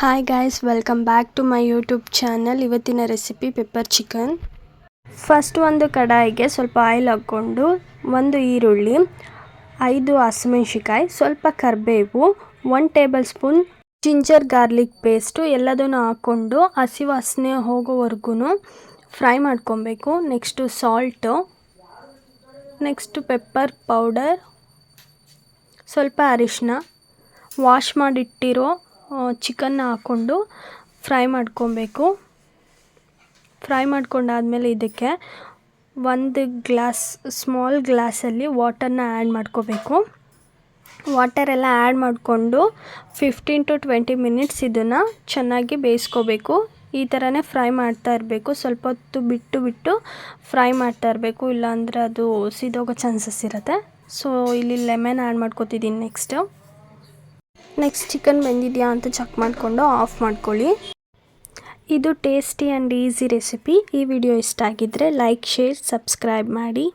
Hi guys welcome back to my YouTube channel ಇವತ್ತಿನ recipe pepper chicken first ಒಂದು ಕಡಾಯಿಗೆ ಸ್ವಲ್ಪ ಆಯಿಲ್ ಹಾಕ್ಕೊಂಡು ಒಂದು ಈರುಳ್ಳಿ, ಐದು ಹಸಿಮೆಣ್ಸಿಕಾಯಿ ಸ್ವಲ್ಪ ಕರಿಬೇವು one tablespoon ginger garlic paste ಎಲ್ಲದನ್ನು ಹಾಕ್ಕೊಂಡು ಹಸಿ ವಾಸನೆ ಹೋಗೋವರೆಗೂ ಫ್ರೈ ಮಾಡ್ಕೊಬೇಕು. Next salt next pepper powder ಸ್ವಲ್ಪ ಅರಿಶಿನ ವಾಶ್ ಮಾಡಿಟ್ಟಿರೋ ಚಿಕನ್ನ ಹಾಕ್ಕೊಂಡು ಫ್ರೈ ಮಾಡ್ಕೊಬೇಕು. ಫ್ರೈ ಮಾಡ್ಕೊಂಡಾದಮೇಲೆ ಇದಕ್ಕೆ ಒಂದು ಗ್ಲಾಸ್, ಸ್ಮಾಲ್ ಗ್ಲಾಸಲ್ಲಿ ವಾಟರ್ನ ಆ್ಯಡ್ ಮಾಡ್ಕೋಬೇಕು. ವಾಟರೆಲ್ಲ ಆ್ಯಡ್ ಮಾಡಿಕೊಂಡು ಫಿಫ್ಟೀನ್ ಟು ಟ್ವೆಂಟಿ ಮಿನಿಟ್ಸ್ ಇದನ್ನು ಚೆನ್ನಾಗಿ ಬೇಯಿಸ್ಕೋಬೇಕು. ಈ ಥರನೇ ಫ್ರೈ ಮಾಡ್ತಾ ಇರಬೇಕು. ಸ್ವಲ್ಪ ಹೊತ್ತು ಬಿಟ್ಟು ಬಿಟ್ಟು ಫ್ರೈ ಮಾಡ್ತಾ ಇರಬೇಕು. ಇಲ್ಲಾಂದರೆ ಅದು ಸಿದೋಗೋ ಚಾನ್ಸಸ್ ಇರುತ್ತೆ. ಸೊ ಇಲ್ಲಿ ಲೆಮನ್ ಆ್ಯಡ್ ಮಾಡ್ಕೋತಿದ್ದೀನಿ ನೆಕ್ಸ್ಟು. ನೆಕ್ಸ್ಟ್ ಚಿಕನ್ ಬೆಂದಿದೆಯಾ ಅಂತ ಚೆಕ್ ಮಾಡಿಕೊಂಡು ಆಫ್ ಮಾಡ್ಕೊಳ್ಳಿ. ಇದು ಟೇಸ್ಟಿ ಆ್ಯಂಡ್ ಈಸಿ ರೆಸಿಪಿ. ಈ ವಿಡಿಯೋ ಇಷ್ಟ ಆಗಿದ್ದರೆ ಲೈಕ್, ಶೇರ್, ಸಬ್ಸ್ಕ್ರೈಬ್ ಮಾಡಿ.